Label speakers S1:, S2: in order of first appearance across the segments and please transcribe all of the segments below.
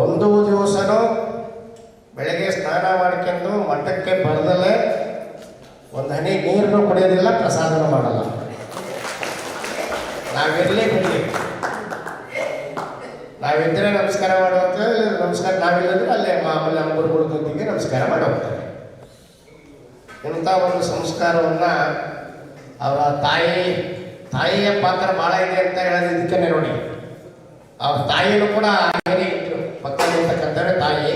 S1: ಒಂದು ದಿವಸನೂ ಬೆಳಗ್ಗೆ ಸ್ನಾನ ಮಾಡ್ಕೊಂಡು ಮಠಕ್ಕೆ ಬರದಲ್ಲೇ ಒಂದು ಹನಿ ನೀರನ್ನು ಕುಡಿಯೋದಿಲ್ಲ, ಪ್ರಸಾದನ ಮಾಡಲ್ಲ. ನಾವಿರಲಿ ಬಿಡಲಿ. ನಾವಿದ್ರೆ ನಮಸ್ಕಾರ ಮಾಡುವಂತ ನಮಸ್ಕಾರ ನಾವಿಲ್ಲದ್ರೆ ಅಲ್ಲೇ ಮಾಮೂಲಿ ನಮ್ಮ ಗುರುಗಳ ನಮಸ್ಕಾರ ಮಾಡಿ ಹೋಗ್ತಾರೆ ಇಂಥ ಒಂದು ಸಂಸ್ಕಾರವನ್ನು ಅವರ ತಾಯಿ, ತಾಯಿಯ ಪಾತ್ರ ಭಾಳ ಇದೆ ಅಂತ ಹೇಳೋದು ಇದಕ್ಕೆ ನೋಡಿ. ಅವ್ರ ತಾಯಿನೂ ಕೂಡ ಹಾಗೇನೆ ಇದ್ರು ಪಕ್ಕದಲ್ಲಿರ್ತಕ್ಕಂಥವ್ರೆ ತಾಯಿ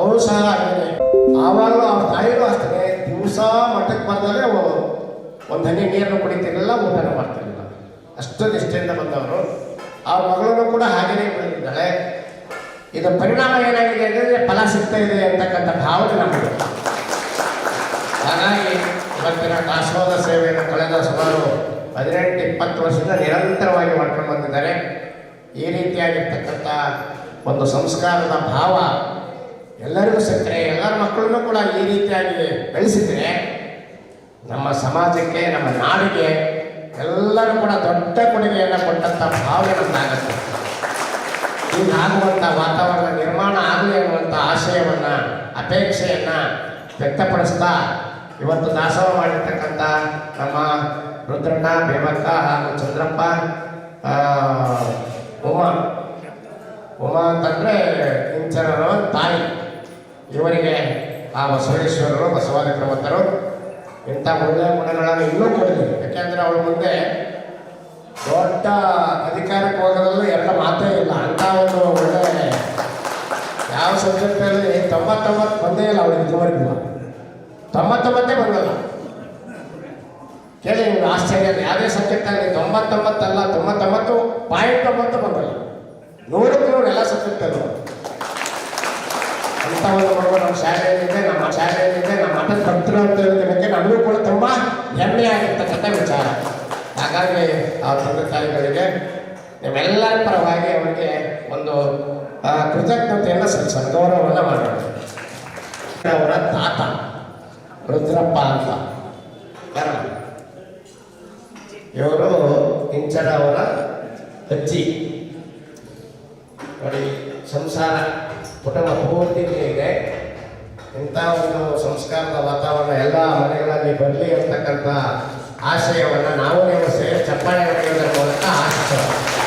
S1: ಅವಳು ಸಹ ಹಾಗೇನೆ ಆವಾಗಲೂ ಅವ್ರ ತಾಯಿಗೂ ಅಷ್ಟೇ. ದಿವಸ ಮಠಕ್ಕೆ ಬಂದರೆ ಒಂದು ಹನಿ ನೀರನ್ನು ಕುಡಿತಿರಲಿಲ್ಲ ಊಟನ ಮಾಡ್ತಿರಲಿಲ್ಲ ಅಷ್ಟು ನಿಷ್ಠೆಯಿಂದ ಬಂದವರು. ಆ ಮಗಳನ್ನು ಕೂಡ ಹಾಗೆಯೇ ಬಂದಿದ್ದಾಳೆ ಇದು ಪರಿಣಾಮ ಏನಾಗಿದೆ ಅಂದರೆ ಫಲ ಸಿಗ್ತಾ ಇದೆ ಅಂತಕ್ಕಂಥ ಭಾವನೆ ನಮಗೆ. ಹಾಗಾಗಿ ಇವತ್ತಿನ ದಾಸೋಹ ಸೇವೆಯನ್ನು ಕಳೆದ ಸುಮಾರು ಹದಿನೆಂಟು, ಇಪ್ಪತ್ತು ವರ್ಷದಿಂದ ನಿರಂತರವಾಗಿ ಮಾಡ್ಕೊಂಡು ಬಂದಿದ್ದಾರೆ. ಈ ರೀತಿಯಾಗಿರ್ತಕ್ಕಂಥ ಒಂದು ಸಂಸ್ಕಾರದ ಭಾವ ಎಲ್ಲರಿಗೂ ಸತ್ತರೆ ಎಲ್ಲರ ಮಕ್ಕಳನ್ನು ಕೂಡ ಈ ರೀತಿಯಾಗಿ ಬೆಳೆಸಿದರೆ ನಮ್ಮ ಸಮಾಜಕ್ಕೆ, ನಮ್ಮ ನಾಡಿಗೆ ಎಲ್ಲರೂ ಕೂಡ ದೊಡ್ಡ ಕೊಡುಗೆಯನ್ನು ಕೊಟ್ಟಂಥ ಭಾವನೆ ನಮ್ದಾಗತ್ತೆ. ಹೀಗಾಗುವಂಥ ವಾತಾವರಣ, ನಿರ್ಮಾಣ ಆಗಲಿ ಅನ್ನುವಂಥ ಆಶಯವನ್ನು, ಅಪೇಕ್ಷೆಯನ್ನು ವ್ಯಕ್ತಪಡಿಸ್ತಾ ಇವತ್ತು ದಾಸೋಹ ಮಾಡಿರ್ತಕ್ಕಂಥ ನಮ್ಮ ರುದ್ರಣ್ಣ, ಭೀಮಕ್ಕ ಹಾಗೂ ಚಂದ್ರಪ್ಪ ಉಮಾ. ಉಮಾ ಅಂತಂದರೆ ಇಂಚರನ ತಾಯಿ. ಇವರಿಗೆ ಆ ಬಸವೇಶ್ವರರು, ಬಸವಾದಿ ಪ್ರಮತ್ತರು ಇಂಥ ಒಳ್ಳೆಯ ಗುಣಗಳನ್ನು ಇನ್ನೂ ಕೊಡಲಿ. ಯಾಕೆಂದರೆ ಅವಳ ಮುಂದೆ ದೊಡ್ಡ ಅಧಿಕಾರಕ್ಕೆ ಹೋಗೋದ್ರಲ್ಲೂ ಎಲ್ಲ ಮಾತೇ ಇಲ್ಲ. ಅಂಥ ಒಂದು ಒಳ್ಳೆ ಯಾವ ಸಬ್ಜೆಕ್ಟಲ್ಲಿ ತೊಂಬತ್ತೊಂಬತ್ತು ಬಂದೇ ಇಲ್ಲ ಅವಳಿಗೆ ಇದುವರೆಗೂ. ತೊಂಬತ್ತೊಂಬತ್ತೇ ಬಂದಲ್ಲ. ಕೇಳಿ ನೀವು ಆಶ್ಚರ್ಯ ಯಾವುದೇ ಸಬ್ಜೆಕ್ಟಲ್ಲಿ ತೊಂಬತ್ತೊಂಬತ್ತಲ್ಲ, ತೊಂಬತ್ತೊಂಬತ್ತು ಪಾಯಿಂಟ್ ತೊಂಬತ್ತು ಬಂದಲ್ಲ. ನೂರಕ್ಕೆ ನೂರು ಎಲ್ಲ ಸಬ್ಜೆಕ್ಟಲ್ಲೂ. ಅಂತ ಒಂದು ಮಗು ನಮ್ಮ ಶಾಲೆಯಲ್ಲಿದೆ ನಮ್ಮ ಶಾಲೆಯಲ್ಲಿದೆ ನಮ್ಮ ಮಠದ ಅಂತ ಹೇಳೋದಕ್ಕೆ ನಮಗೂ ಕೂಡ ತುಂಬ ಹೆಮ್ಮೆ ಆಗಿರ್ತಕ್ಕಂಥ ವಿಚಾರ ಹಾಗಾಗಿ ಆ ತಂದೆ ತಾಯಿಗಳಿಗೆ ನಿಮ್ಮೆಲ್ಲರ ಪರವಾಗಿ ಅವರಿಗೆ ಒಂದು ಕೃತಜ್ಞತೆಯನ್ನು ಸಲ್ಲಿಸೋಣ, ಗೌರವವನ್ನು ಮಾಡೋಣ. ಅವರ ತಾತ, ರುದ್ರಪ್ಪ ಅಂತ? ಇವರು ಇಂಚರ ಅವರ ಅಜ್ಜಿ. ನೋಡಿ, ಸಂಸಾರ. ಕುಟುಂಬ ಪೂರ್ತಿ ಇದೆ. ಇಂಥ ಒಂದು ಸಂಸ್ಕಾರದ ವಾತಾವರಣ ಎಲ್ಲ ಮನೆಗಳಲ್ಲಿ ಬರಲಿ ಅಂತಕ್ಕಂಥ ಆಶಯವನ್ನು ನಾವು ನೀವು ಸೇರಿ ಚಪ್ಪಾಳೆ ಮೂಲಕ ಆಶಿಸೋಣ.